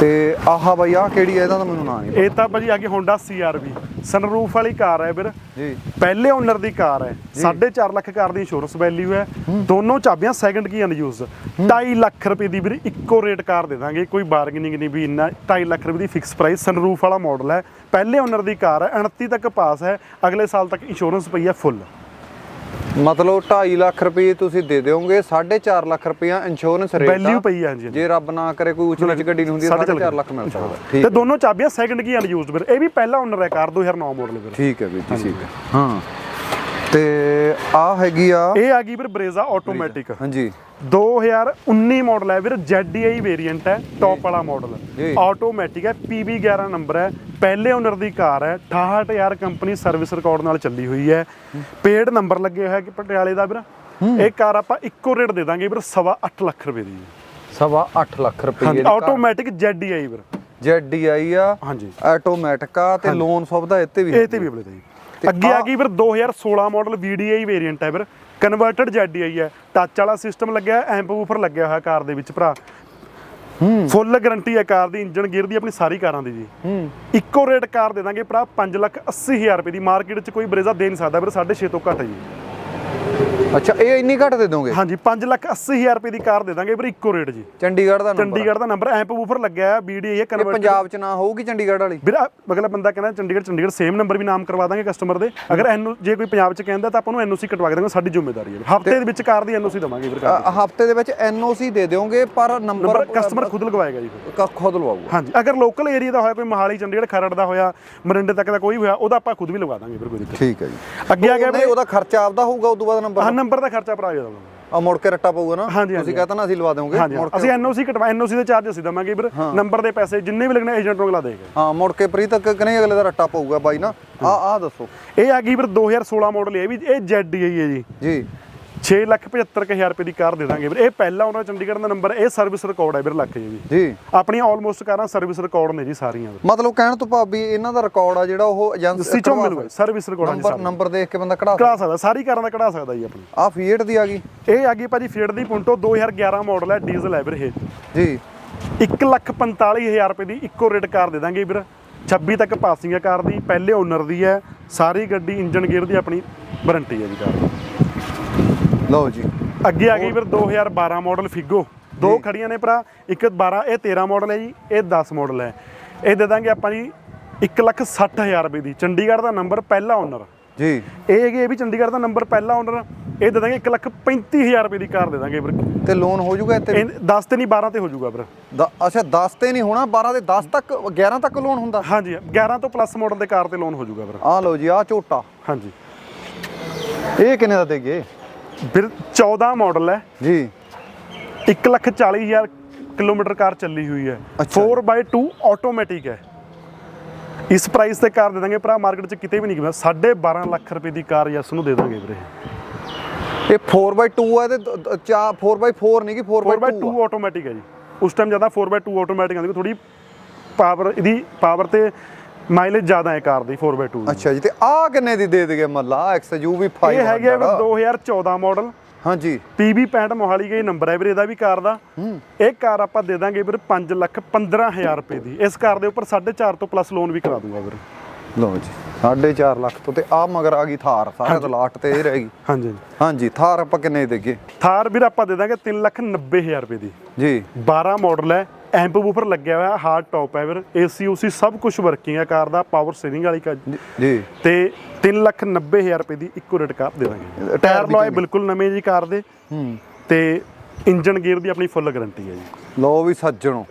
S2: ਤੇ ਆਹਾ ਬਈ ਆ ਕਿਹੜੀ ਹੈ? ਇਹਦਾ ਤਾਂ ਮੈਨੂੰ ਨਾਂ ਨਹੀਂ
S1: ਇਹ ਤਾਂ ਭਾਜੀ ਆ ਗਈ ਹੋਂਡਾ CRV ਸਨਰੂਫ ਵਾਲੀ ਕਾਰ ਹੈ ਵੀਰ।
S2: ਜੀ।
S1: ਪਹਿਲੇ ਓਨਰ ਦੀ ਕਾਰ ਹੈ। 4.5 ਲੱਖ ਕਾਰ ਦੀ ਇੰਸ਼ੋਰੈਂਸ ਵੈਲਿਊ ਹੈ। ਦੋਨੋਂ ਚਾਬੀਆਂ ਸੈਕੰਡ ਕੀ ਅਨਯੂਜ਼ 2.5 ਲੱਖ ਰੁਪਏ ਦੀ ਵੀਰ ਇੱਕੋ ਰੇਟ ਕਾਰ ਦੇ ਦਾਂਗੇ। ਕੋਈ ਬਾਰਗੇਨਿੰਗ ਨਹੀਂ ਵੀ ਇੰਨਾ 2.5 ਲੱਖ ਰੁਪਏ ਦੀ ਫਿਕਸ ਪ੍ਰਾਈਸ ਸਨਰੂਫ ਵਾਲਾ ਮਾਡਲ ਹੈ। ਪਹਿਲੇ ਓਨਰ ਦੀ ਕਾਰ ਹੈ 29 ਤੱਕ ਪਾਸ ਹੈ। ਅਗਲੇ ਸਾਲ ਤੱਕ ਇੰਸ਼ੋਰੈਂਸ ਪਈ ਹੈ ਫੁੱਲ
S2: ਮਤਲਬ 2.5 ਲੱਖ ਰੁਪਏ ਤੁਸੀਂ ਦੇ ਦਿਓਗੇ 4.5 ਲੱਖ ਰੁਪਇਆ ਇੰਸ਼ੋਰੈਂਸ ਰੇਟ
S1: ਵੈਲਿਊ ਪਈ ਹਾਂਜੀ
S2: ਜੇ ਰੱਬ ਨਾ ਕਰੇ ਕੋਈ ਉੱਚ ਨੀਚ ਗੱਡੀ ਨਹੀਂ ਹੁੰਦੀ
S1: ਸਾਢੇ ਚਾਰ
S2: 4.5 ਲੱਖ। ਮਿਲ ਸਕਦਾ।
S1: ਤੇ ਦੋਨੋਂ ਚਾਬੀਆਂ ਸੈਕੰਡ ਕੀ ਅਨਯੂਜ਼ਡ ਵੀਰ ਇਹ ਵੀ ਪਹਿਲਾ ਓਨਰ ਹੈ ਕਾਰ 2009 ਮਾਡਲ ਵੀਰ
S2: ਠੀਕ ਹੈ ਵੀਰ ਜੀ ਠੀਕ ਹੈ। ਹਾਂ। ਤੇ ਆ ਹੈਗੀ ਆ
S1: ਇਹ ਆ ਗਈ ਵੀਰ ਬਰੇਜ਼ਾ ਆਟੋਮੈਟਿਕ
S2: ਹਾਂਜੀ।
S1: 2019 ਮਾਡਲ ਹੈ ਵੀਰ ZDI ਵੇਰੀਐਂਟ ਹੈ ਟੌਪ ਵਾਲਾ ਮਾਡਲ। ਆਟੋਮੈਟਿਕ ਹੈ PB11 ਨੰਬਰ ਹੈ ਪਹਿਲੇ ਓਨਰ ਦੀ ਕਾਰ ਹੈ 68000 ਕੰਪਨੀ ਸਰਵਿਸ ਰਿਕਾਰਡ ਨਾਲ ਚੱਲੀ ਹੋਈ ਹੈ। ਪੇਡ ਨੰਬਰ ਲੱਗੇ ਹੋਇਆ ਕਿ ਪਟਿਆਲੇ ਦਾ ਵੀਰ? ਇਹ ਕਾਰ ਆਪਾਂ ਇੱਕੋ ਰੇਟ ਦੇ ਦਾਂਗੇ ਵੀਰ ਸਵਾ 8 ਲੱਖ ਰੁਪਏ ਦੀ।
S2: ਸਵਾ 8 ਲੱਖ ਰੁਪਏ ਦੀ
S1: ਆਟੋਮੈਟਿਕ ZDI ਵੀਰ।
S2: ZDI ਆ
S1: ਹਾਂਜੀ।
S2: ਆਟੋਮੈਟਿਕ ਆ ਤੇ ਲੋਨ ਸੁਵਿਧਾ ਇੱਥੇ ਵੀ
S1: ਤੇ ਵੀ ਅਵੇਲੇਬਲ ਹੈ। ਅੱਗੇ ਆ ਗਈ ਵੀਰ 2016 ਮਾਡਲ VDI ਵੇਰੀਐਂਟ ਹੈ ਵੀਰ ਕਨਵਰਟਡ ZDI ਹੈ। ਟੱਚ ਵਾਲਾ ਸਿਸਟਮ ਲੱਗਿਆ ਐਂਪ ਵੂਫਰ ਲੱਗਿਆ ਹੋਇਆ ਕਾਰ ਦੇ ਵਿੱਚ ਭਰਾ। ਫੁੱਲ ਗਾਰੰਟੀ ਹੈ ਕਾਰ ਦੀ ਇੰਜਨ ਗੇਅਰ ਦੀ ਆਪਣੀ ਸਾਰੀ ਕਾਰਾਂ ਦੀ ਜੀ।
S2: ਹੂੰ।
S1: ਇੱਕੋ ਰੇਟ ਕਾਰ ਦੇ ਦਾਂਗੇ ਭਰਾ 5 ਲੱਖ 80 ਹਜ਼ਾਰ ਰੁਪਏ ਦੀ। ਮਾਰਕੀਟ 'ਚ ਕੋਈ ਬਰੇਜ਼ਾ ਦੇ ਨਹੀਂ ਸਕਦਾ ਵੀਰ 6.5 ਤੋਂ ਘੱਟ ਹੈ ਜੀ।
S2: ਅੱਛਾ ਇਹ ਇੰਨੀ ਘੱਟ ਦੇ ਦੋਗੇ?
S1: ਹਾਂਜੀ 5 ਲੱਖ 80 ਹਜ਼ਾਰ ਰੁਪਏ ਦੀ ਕਾਰ ਦੇ ਦਾਂਗੇ ਵੀਰ ਇੱਕੋ ਰੇਟ ਜੀ।
S2: ਚੰਡੀਗੜ੍ਹ ਦਾ ਨੰਬਰ
S1: ਚੰਡੀਗੜ੍ਹ ਦਾ ਨੰਬਰ ਐਂਪ ਬੂਫਰ ਲੱਗਿਆ ਹੈ ਹੈ
S2: ਇਹ
S1: ਕਨਵਰਟ
S2: ਪੰਜਾਬ ਚ ਨਾ ਹੋਊਗੀ ਚੰਡੀਗੜ੍ਹ ਵਾਲੀ?
S1: ਵੀਰ ਅਗਲਾ ਬੰਦਾ ਕਹਿੰਦਾ ਚੰਡੀਗੜ੍ਹ ਚੰਡੀਗੜ੍ਹ ਸੇਮ ਨੰਬਰ ਵੀ ਨਾਮ ਕਰਵਾ ਦਾਂਗੇ ਕਸਟਮਰ ਦੇ। ਅਗਰ ਐਨਓ ਜੇ ਕੋਈ ਪੰਜਾਬ 'ਚ ਕਹਿੰਦਾ ਤਾਂ ਆਪਾਂ ਨੂੰ ਐਨਓਸੀ ਕਟਵਾ ਕੇ ਦਾਂਗੇ ਸਾਡੀ ਜ਼ਿੰਮੇਵਾਰੀ ਹੈ ਹਫ਼ਤੇ ਦੇ ਵਿੱਚ ਕਾਰ ਦੀ ਐਨਓਸੀ ਦਵਾਂਗੇ ਵੀਰ ਕਾਰ
S2: ਹਫ਼ਤੇ ਦੇ ਵਿੱਚ ਐਨਓਸੀ ਦੇ ਦਿਓਗੇ ਪਰ
S1: ਨੰਬਰ ਕਸਟਮਰ ਖੁਦ ਲਗਵਾਏਗਾ ਜੀ
S2: ਖੁਦ ਲਵਾਊਗਾ।
S1: ਹਾਂਜੀ ਅਗਰ ਲੋਕਲ ਏਰੀਆ ਦਾ ਹੋਇਆ ਕੋਈ ਮਹਾਲੀ ਚੰਡੀਗੜ੍ਹ ਖਰੜ ਦਾ ਹੋਇਆ ਮਰਿੰਡੇ ਤੱਕ ਦਾ ਕੋਈ ਹੋਇਆ ਉਹਦਾ ਆਪਾਂ ਖੁਦ ਵੀ ਲਗਵਾ ਦਾਂਗੇ ਵੀਰ ਕੋਈ ਦਿੱਕਤ
S2: ਠੀਕ ਹੈ ਜੀ।
S1: ਅੱਗੇ ਆ ਗਿਆ
S2: ਉਹਦਾ ਖਰਚਾ ਆਪਦਾ ਹੋਊਗਾ ਉਦੋਂ ਬਾਅਦ ਨੰਬਰ
S1: ਨੰਬਰ ਦਾ ਖਰਚਾ ਭਰਾ ਜਾਦਾ
S2: ਆ ਮੁੜ ਕੇ ਰੱਟਾ ਪਊਗਾ ਨਾ?
S1: ਹਾਂਜੀ, ਹਾਂਜੀ।
S2: ਤੁਸੀਂ ਕਹਤਾ ਨਾ ਅਸੀਂ ਲਵਾ ਦੇਵਾਂਗੇ
S1: ਹਾਂਜੀ
S2: ਮੁੜ ਕੇ
S1: ਅਸੀਂ ਐਨਓਸੀ ਕਟਵਾ ਐਨਓਸੀ ਦੇ ਚਾਰਜ ਅਸੀਂ ਦਵਾਂਗੇ ਵੀਰ। ਨੰਬਰ ਦੇ ਪੈਸੇ ਜਿੰਨੇ ਵੀ ਲੱਗਣੇ ਏਜੰਟ ਨੂੰ ਅਗਲਾ ਦੇਗਾ।
S2: ਹਾਂ ਮੁੜ ਕੇ ਪ੍ਰੀਤ ਤੱਕ ਕਿ ਨਹੀਂ ਅਗਲੇ ਦਾ ਰੱਟਾ ਪਊਗਾ ਬਾਈ ਨਾ? ਆ ਆ ਦੱਸੋ।
S1: ਇਹ ਆ ਗਈ ਵੀਰ 2016 ਮਾਡਲ ਇਹ ਵੀ ਇਹ ZDI ਹੈ ਜੀ।
S2: ਜੀ।
S1: 6 ਲੱਖ 75 ਕੁ ਹਜ਼ਾਰ ਰੁਪਏ ਦੀ ਕਾਰ ਦੇ ਦਾਂਗੇ ਵੀਰ। ਇਹ ਪਹਿਲਾ ਉਹਨਾਂ ਚੰਡੀਗੜ੍ਹ ਦਾ ਨੰਬਰ ਇਹ ਸਰਵਿਸ ਰਿਕਾਰਡ ਹੈ ਵੀਰ ਲੱਖ ਜੀ
S2: ਜੀ।
S1: ਆਪਣੀਆਂ ਆਲਮੋਸਟ ਕਾਰਾਂ ਸਰਵਿਸ ਰਿਕਾਰਡ ਨੇ ਜੀ ਸਾਰੀਆਂ
S2: ਮਤਲਬ ਕਹਿਣ ਤੋਂ ਭਾਵ ਵੀ ਇਹਨਾਂ ਦਾ ਰਿਕਾਰਡ ਆ ਜਿਹੜਾ ਉਹ ਏਜੰਸੀ
S1: ਚੋਂ ਮਿਲੂਗਾ। ਸਰਵਿਸ ਰਿਕਾਰਡ
S2: ਨੰਬਰ ਨੰਬਰ ਦੇਖ ਕੇ ਬੰਦਾ ਕਢਾ
S1: ਕਢਾ ਸਕਦਾ। ਸਾਰੀ ਕਾਰਾਂ ਦਾ ਕਢਾ ਸਕਦਾ ਜੀ ਆਪਣੀ।
S2: ਆ ਫੀਟ ਦੀ ਆ ਗਈ।
S1: ਇਹ ਆ ਗਈ ਭਾਜੀ ਫੀਟ ਦੀ ਪੁੰਟੋ 2011 ਮਾਡਲ ਹੈ ਡੀਜ਼ਲ ਹੈ ਵੀਰ ਇਹ।
S2: ਜੀ।
S1: 1 ਲੱਖ 45000 ਰੁਪਏ ਦੀ ਇੱਕੋ ਰੇਟ ਕਾਰ ਦੇ ਦਾਂਗੇ ਵੀਰ। 26 ਤੱਕ ਪਾਸਿੰਗ ਹੈ ਕਾਰ ਦੀ। ਪਹਿਲੇ ਓਨਰ ਦੀ ਹੈ। ਸਾਰੀ ਗੱਡੀ ਇੰਜਨ ਗੇਅਰ ਦੀ ਆਪਣੀ ਵਾਰੰਟੀ ਹੈ ਜੀ ਕਾਰ ਦੀ।
S2: ਲਓ ਜੀ।
S1: ਅੱਗੇ ਆ ਗਈ ਵੀਰ 2012 ਮਾਡਲ ਫਿਗੋ ਦੋ ਖੜੀਆਂ ਨੇ ਭਰਾ ਇੱਕ 12 ਇਹ 13 ਮਾਡਲ ਹੈ ਜੀ ਇਹ 10 ਮਾਡਲ ਹੈ। ਇਹ ਦੇ ਦਾਂਗੇ ਆਪਾਂ ਜੀ 1 ਲੱਖ 60000 ਰੁਪਏ ਦੀ। ਚੰਡੀਗੜ੍ਹ ਦਾ ਨੰਬਰ ਪਹਿਲਾ ਓਨਰ
S2: ਜੀ।
S1: ਇਹ ਹੈਗੀ ਇਹ ਵੀ ਚੰਡੀਗੜ੍ਹ ਦਾ ਨੰਬਰ ਪਹਿਲਾ ਓਨਰ ਇਹ ਦੇ ਦਾਂਗੇ 1 ਲੱਖ 35000 ਰੁਪਏ ਦੀ ਕਾਰ ਦੇ ਦਾਂਗੇ ਵੀਰ
S2: ਤੇ ਲੋਨ ਹੋ ਜਾਊਗਾ ਇੱਥੇ
S1: ਇਹ 10 ਤੇ ਨਹੀਂ 12 ਤੇ ਹੋ ਜਾਊਗਾ ਵੀਰ
S2: ਅੱਛਾ 10 ਤੇ ਨਹੀਂ ਹੋਣਾ 12 ਦੇ 10 ਤੱਕ 11 ਤੱਕ ਲੋਨ ਹੁੰਦਾ?
S1: ਹਾਂਜੀ 11 ਤੋਂ ਪਲੱਸ ਮਾਡਲ ਦੇ ਕਾਰ ਤੇ ਲੋਨ ਹੋ ਜਾਊਗਾ ਵੀਰ
S2: ਆ ਲਓ ਜੀ ਆ ਝੋਟਾ।
S1: ਹਾਂਜੀ।
S2: ਇਹ ਕਿੰਨੇ ਦਾ ਦੇਗੇ?
S1: ਵੀਰ 14 ਮਾਡਲ ਹੈ।
S2: ਜੀ।
S1: 1 ਲੱਖ 40000 ਕਿਲੋਮੀਟਰ ਕਾਰ ਚੱਲੀ ਹੋਈ ਹੈ।
S2: ਅੱਛਾ।
S1: 4x2 ਆਟੋਮੈਟਿਕ ਹੈ। ਇਸ ਪ੍ਰਾਈਸ ਤੇ ਕਾਰ ਦੇ ਦਾਂਗੇ ਭਰਾ ਮਾਰਕੀਟ 'ਚ ਕਿਤੇ ਵੀ ਨਹੀਂ ਕਿਵੇਂ। 12.5 ਲੱਖ ਰੁਪਏ ਦੀ ਕਾਰ ਯਸ ਨੂੰ ਦੇ ਦਾਂਗੇ ਵੀਰੇ।
S2: ਇਹ 4x2 ਹੈ ਤੇ ਦ- ਦ- ਚਾ 4x4 ਨਹੀਂ ਕਿ 4x2
S1: 4x2 ਆਟੋਮੈਟਿਕ ਹੈ ਜੀ। ਉਸ ਟਾਈਮ ਜ਼ਿਆਦਾ 4x2 ਆਟੋਮੈਟਿਕ ਆਉਂਦੀ ਥੋੜੀ ਪਾਵਰ ਇਹਦੀ ਪਾਵਰ ਤੇ ਮਾਈਲੇਜ ਜ਼ਿਆਦਾ ਹੈ ਕਾਰ ਦੀ 4x2 ਦੀ।
S2: ਅੱਛਾ ਜੀ ਤੇ ਆ ਕਿੰਨੇ ਦੀ ਦੇ ਦੇਗੇ ਮੱਲਾ? XUV 5
S1: ਇਹ ਹੈਗੇ ਆ ਵੀਰ 2014 ਮਾਡਲ
S2: ਹਾਂਜੀ।
S1: PB 65 ਮੋਹਾਲੀ ਗਈ ਨੰਬਰ ਹੈ ਵੀਰੇ ਇਹਦਾ ਵੀ ਕਾਰ ਦਾ। ਇਹ ਕਾਰ ਆਪਾਂ ਦੇ ਦਾਂਗੇ ਵੀਰ 5 ਲੱਖ 15000 ਰੁਪਏ ਦੀ। ਇਸ ਕਾਰ ਦੇ ਉੱਪਰ 4.5 ਤੋਂ ਪਲੱਸ ਲੋਨ ਵੀ ਕਰਾ ਦੂੰਗਾ ਵੀਰ।
S2: ਲਓ ਜੀ 4.5 ਲੱਖ ਤੋਂ ਤੇ ਆ ਮਗਰ ਆ ਗਈ ਥਾਰ ਸਾਰੇ ਤੋਂ ਲਾਸਟ ਤੇ ਇਹ ਰਹਿ ਗਈ।
S1: ਹਾਂਜੀ। ਹਾਂਜੀ।
S2: ਥਾਰ ਆਪਾਂ ਕਿੰਨੇ ਦੇਗੇ?
S1: ਥਾਰ ਵੀਰ ਆਪਾਂ ਦੇ ਦਾਂਗੇ 3 ਲੱਖ 90000 ਰੁਪਏ ਦੀ।
S2: ਜੀ।
S1: 12 ਮਾਡਲ ਹੈ ਐਂਪ ਬੂਫਰ ਲੱਗਿਆ ਹੋਇਆ ਹਾਰਡ ਟੌਪ ਹੈ ਵੀਰ। ਏਸੀ ਉਸੀ ਸਭ ਕੁਝ ਵਰਕਿੰਗ ਹੈ ਕਾਰ ਦਾ ਪਾਵਰ ਸਟੀਅਰਿੰਗ ਵਾਲੀ ਕਾ
S2: ਜੀ-
S1: ਤੇ 3 ਲੱਖ 90000 ਰੁਪਏ ਦੀ ਇੱਕੋ ਰੇਟ ਕਾਰ ਦੇ ਦਾਂਗੇ।
S2: ਟਾਇਰ
S1: ਲੋਏ। ਬਿਲਕੁਲ ਨਵੇਂ ਜੀ ਕਾਰ ਦੇ।
S2: ਹੂੰ।
S1: ਤੇ ਇੰਜਨ ਗੇਅਰ ਦੀ ਆਪਣੀ ਫੁੱਲ ਗਾਰੰਟੀ ਹੈ ਜੀ।
S2: ਲਓ ਵੀ ਸੱਜਣੋ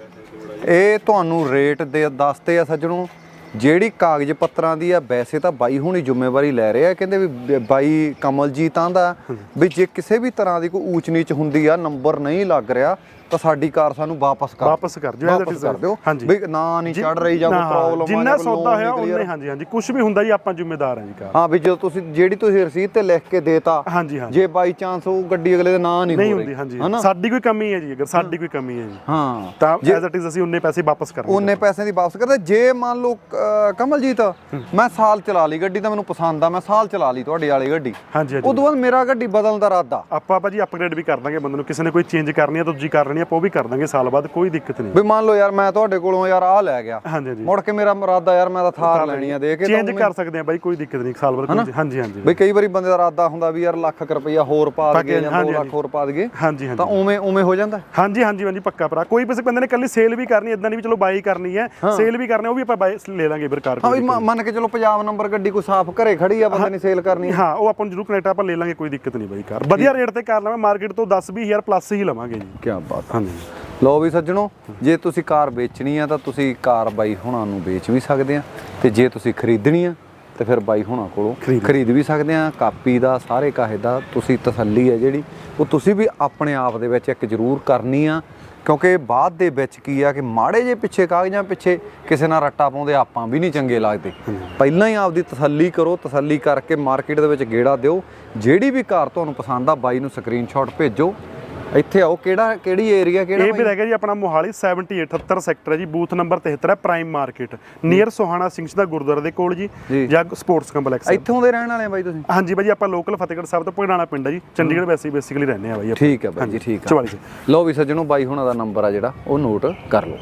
S2: ਇਹ ਤੁਹਾਨੂੰ ਰੇਟ ਦੇ ਦੱਸਦੇ ਆ ਸੱਜਣੋ ਜਿਹੜੀ ਕਾਗਜ਼ ਪੱਤਰਾਂ ਦੀ ਆ ਵੈਸੇ ਤਾਂ ਬਾਈ ਹੁਣੀ ਜ਼ਿੰਮੇਵਾਰੀ ਲੈ ਰਿਹਾ ਕਹਿੰਦੇ ਵੀ ਬਾਈ ਕਮਲਜੀਤ ਆਂਦਾ ਵੀ ਜੇ ਕਿਸੇ ਵੀ ਤਰ੍ਹਾਂ ਦੀ ਕੋਈ ਊਚ ਨੀਚ ਹੁੰਦੀ ਆ ਨੰਬਰ ਨਹੀਂ ਲੱਗ ਰਿਹਾ ਤਾਂ ਸਾਡੀ ਕਾਰ ਸਾਨੂੰ ਵਾਪਸ ਕਰ
S1: ਵਾਪਸ ਕਰ ਦਿਓ,
S2: ਵਾਪਸ
S1: is
S2: ਕਰ ਦਿਓ। ਵੀ ਨਾ ਨਹੀਂ ਚੜ ਰਹੀ ਜਾਂ ਕੋਈ ਪ੍ਰੋਬਲਮ
S1: ਜਿੰਨਾ ਸੌਦਾ ਹੋਇਆ ਉਹਨੇ ਹਾਂਜੀ ਹਾਂਜੀ। ਕੁਝ ਵੀ ਹੁੰਦਾ ਜੀ ਆਪਾਂ ਜ਼ਿੰਮੇਦਾਰ ਹਾਂ ਜੀ ਕਾਰ।
S2: ਹਾਂ ਵੀ ਜਦੋਂ ਤੁਸੀਂ ਜਿਹੜੀ ਤੁਸੀਂ ਰਸੀਦ ਤੇ ਲਿਖ ਕੇ ਦੇਤਾ
S1: ਹਾਂਜੀ ਹਾਂਜੀ।
S2: ਜੇ ਬਾਈ ਚਾਂਸ ਉਹ ਗੱਡੀ ਅਗਲੇ ਦਾ ਨਾਂ ਨਹੀਂ ਹੋ ਰਹੀ
S1: ਹਾਂਜੀ। ਸਾਡੀ ਕੋਈ ਕਮੀ ਹੈ ਜੀ ਅਗਰ ਸਾਡੀ ਕੋਈ ਕਮੀ ਹੈ ਜੀ।
S2: ਹਾਂ।
S1: ਤਾਂ ਐਜ਼ ਇਟ ਇਜ਼ ਅਸੀਂ ਉਨੇ ਪੈਸੇ ਵਾਪਸ ਕਰਨੇ
S2: ਉਹਨੇ ਪੈਸੇ ਦੀ ਵਾਪਸ ਕਰਦੇ। ਜੇ ਮੰਨ ਲਓ ਕਮਲਜੀਤ ਮੈਂ ਸਾਲ ਚਲਾ ਲਈ ਗੱਡੀ ਤਾਂ ਮੈਨੂੰ ਪਸੰਦ ਆ ਮੈਂ ਸਾਲ ਚਲਾ ਲਈ ਤੁਹਾਡੀ ਵਾਲੀ ਗੱਡੀ।
S1: ਹਾਂਜੀ ਹਾਂਜੀ।
S2: ਉਦੋਂ ਬਾਅਦ ਮੇਰਾ ਗੱਡੀ ਬਦਲਣ ਦਾ ਇਰਾਦਾ।
S1: ਆਪਾਂ ਭਾਜੀ ਅਪਗ੍ਰੇਡ ਵੀ ਕਰ ਦਾਂਗੇ ਬੰਦੇ ਨੂੰ। ਕਿਸੇ ਨੇ ਕੋਈ ਚੇਂਜ ਕਰਨੀ ਹੈ ਤਾਂ ਦੂਜੀ ਕਰ ਲੈਣੀ ਹੈ ਆਪਾਂ ਉਹ ਵੀ ਕਰ ਦਾਂਗੇ ਸਾਲ ਬਾਅਦ ਕੋਈ ਦਿੱਕਤ ਨਹੀਂ।
S2: ਵੀ ਮੰਨ ਲਓ ਯਾਰ ਮੈਂ ਤੁਹਾਡੇ ਕੋਲੋਂ ਯਾਰ ਆ ਲੈ ਗਿਆ।
S1: ਹਾਂਜੀ
S2: ਮੁੜ ਕੇ ਮੇਰਾ ਇਰਾਦਾ ਯਾਰ ਮੈਂ ਤਾਂ ਥਾਰ ਲੈਣੀ ਆ ਦੇ ਕੇ
S1: ਚੇਂਜ ਕਰ ਸਕਦੇ ਆ ਬਾਈ ਕੋਈ ਦਿੱਕਤ ਨਹੀਂ ਸਾਲ ਬਾਅਦ ਕੋਈ ਹਾਂਜੀ ਹਾਂਜੀ।
S2: ਬਈ ਕਈ ਵਾਰੀ ਬੰਦੇ ਦਾ ਇਰਾਦਾ ਹੁੰਦਾ ਵੀ ਯਾਰ ਲੱਖ ਰੁਪਈਆ ਹੋਰ ਪਾ ਦਈਏ ਜਾਂ 2
S1: ਹਾਂਜੀ,
S2: ਲੱਖ ਹੋਰ ਪਾ
S1: ਹਾਂਜੀ।
S2: ਤਾਂ ਉਵੇਂ ਉਵੇਂ ਹੋ ਜਾਂਦਾ?
S1: ਹਾਂਜੀ ਹਾਂਜੀ ਹਾਂਜੀ ਪੱਕਾ ਭਰਾ। ਕੋਈ ਪੈਸੇ ਬੰਦੇ ਨੇ ਕੱਲੀ ਸੇਲ ਵੀ ਕਰਨੀ ਇਦਾਂ ਨਹੀਂ ਵੀ ਚਲੋ ਬਾਈ ਕਰਨੀ ਹੈ ਸੇਲ ਵੀ ਕਰਨੀ ਉਹ ਵੀ ਆਪਾਂ ਬਾਈ ਲੈ ਲਾਂਗੇ ਫਿਰ ਕਾਰ
S2: ਹਾਂ ਵੀ ਮੰਨ ਕੇ ਚਲੋ ਪੰਜਾਬ ਨੰਬਰ ਗੱਡੀ ਕੋਈ ਸਾਫ਼ ਘਰੇ ਖੜੀ ਆ ਬੰਦੇ ਨੇ ਸੇਲ ਕਰਨੀ।
S1: ਹਾਂ। ਉਹ ਆਪਾਂ ਨੂੰ ਜ਼ਰੂਰ ਕਨੈਕਟ ਆਪਾਂ ਲੈ ਲਾਂਗੇ ਕੋਈ ਦਿੱਕਤ ਨਹੀਂ ਬਾਈ ਕਾਰ। ਵਧੀਆ ਰੇਟ ਤੇ ਕਰ ਲਵਾਂ ਮਾਰਕੀਟ ਤੋਂ 10 20000 ਪਲੱਸ ਹੀ ਲਵਾਂਗੇ ਜੀ।
S2: ਕੀ ਬਾਤ
S1: ਹਾਂਜੀ।
S2: ਲਓ ਵੀ ਸੱਜਣੋ ਜੇ ਤੁਸੀਂ ਕਾਰ ਵੇਚਣੀ ਆ ਤਾਂ ਤੁਸੀਂ ਕਾਰ ਬਾਈ ਹੁਣਾਂ ਨੂੰ ਵੇਚ ਵੀ ਸਕਦੇ ਆ ਤੇ ਜੇ ਤੁਸੀਂ ਖਰੀਦਣੀ ਆ ਤੇ ਫਿਰ ਬਾਈ ਹੁਣਾਂ ਕੋਲੋਂ
S1: ਖਰੀਦ।
S2: ਵੀ ਸਕਦੇ ਆ। ਕਾਪੀ ਦਾ ਸਾਰੇ ਕਾਹੇ ਦਾ ਤੁਸੀਂ ਤਸੱਲੀ ਹੈ ਜਿਹੜੀ ਉਹ ਤੁਸੀਂ ਵੀ ਆਪਣੇ ਆਪ ਦੇ ਵਿੱਚ ਇੱਕ ਜ਼ਰੂਰ ਕਰਨੀ ਆ ਕਿਉਂਕਿ ਬਾਅਦ ਦੇ ਵਿੱਚ ਕੀ ਆ ਕਿ ਮਾੜੇ ਜੇ ਪਿੱਛੇ ਕਾਗਜ਼ਾਂ ਪਿੱਛੇ ਕਿਸੇ ਨਾਲ ਰੱਟਾ ਪਾਉਂਦੇ ਆਪਾਂ ਵੀ ਨਹੀਂ ਚੰਗੇ ਲੱਗਦੇ। ਪਹਿਲਾਂ ਹੀ ਆਪਦੀ ਤਸੱਲੀ ਕਰੋ ਤਸੱਲੀ ਕਰਕੇ ਮਾਰਕੀਟ ਦੇ ਵਿੱਚ ਗੇੜਾ ਦਿਓ ਜਿਹੜੀ ਵੀ ਕਾਰ ਤੁਹਾਨੂੰ ਪਸੰਦ ਆ ਬਾਈ ਨੂੰ ਸਕਰੀਨਸ਼ਾਟ ਭੇਜੋ ਇੱਥੇ ਆਓ ਕਿਹੜਾ ਕਿਹੜੀ ਏਰੀਆ ਕਿਹੜਾ
S1: ਇਹ? ਵੀ ਰਹਿ ਗਿਆ ਜੀ ਆਪਣਾ ਮੋਹਾਲੀ 78 ਸੈਕਟਰ ਹੈ ਜੀ ਬੂਥ ਨੰਬਰ 73 ਹੈ prime market near Sohana Singh ਦਾ ਗੁਰਦੁਆਰੇ ਦੇ ਕੋਲ ਜੀ
S2: ਜੀ।
S1: ਜਾਂ ਸਪੋਰਟਸ ਕੰਪਲੈਕਸ
S2: ਇੱਥੋਂ ਦੇ ਰਹਿਣ ਵਾਲੇ ਆ ਬਾਈ ਤੁਸੀਂ?
S1: ਹਾਂਜੀ ਬਾਈ ਆਪਾਂ ਲੋਕਲ ਫਤਿਹਗੜ੍ਹ ਸਾਹਿਬ ਤੋਂ ਭਗੜਾਣਾ ਪਿੰਡ ਹੈ ਜੀ ਚੰਡੀਗੜ੍ਹ ਵੈਸੇ ਬੇਸਿਕਲੀ ਰਹਿੰਦੇ ਆ ਬਾਈ ਆਪਾਂ।
S2: ਠੀਕ ਹੈ ਬਾਈ ਜੀ ਠੀਕ
S1: ਚ
S2: ਲਓ ਵੀ ਸੱਜਣੋ ਬਾਈ ਹੁਣਾਂ ਦਾ ਨੰਬਰ ਆ ਜਿਹੜਾ ਉਹ ਨੋਟ ਕਰ ਲਓ।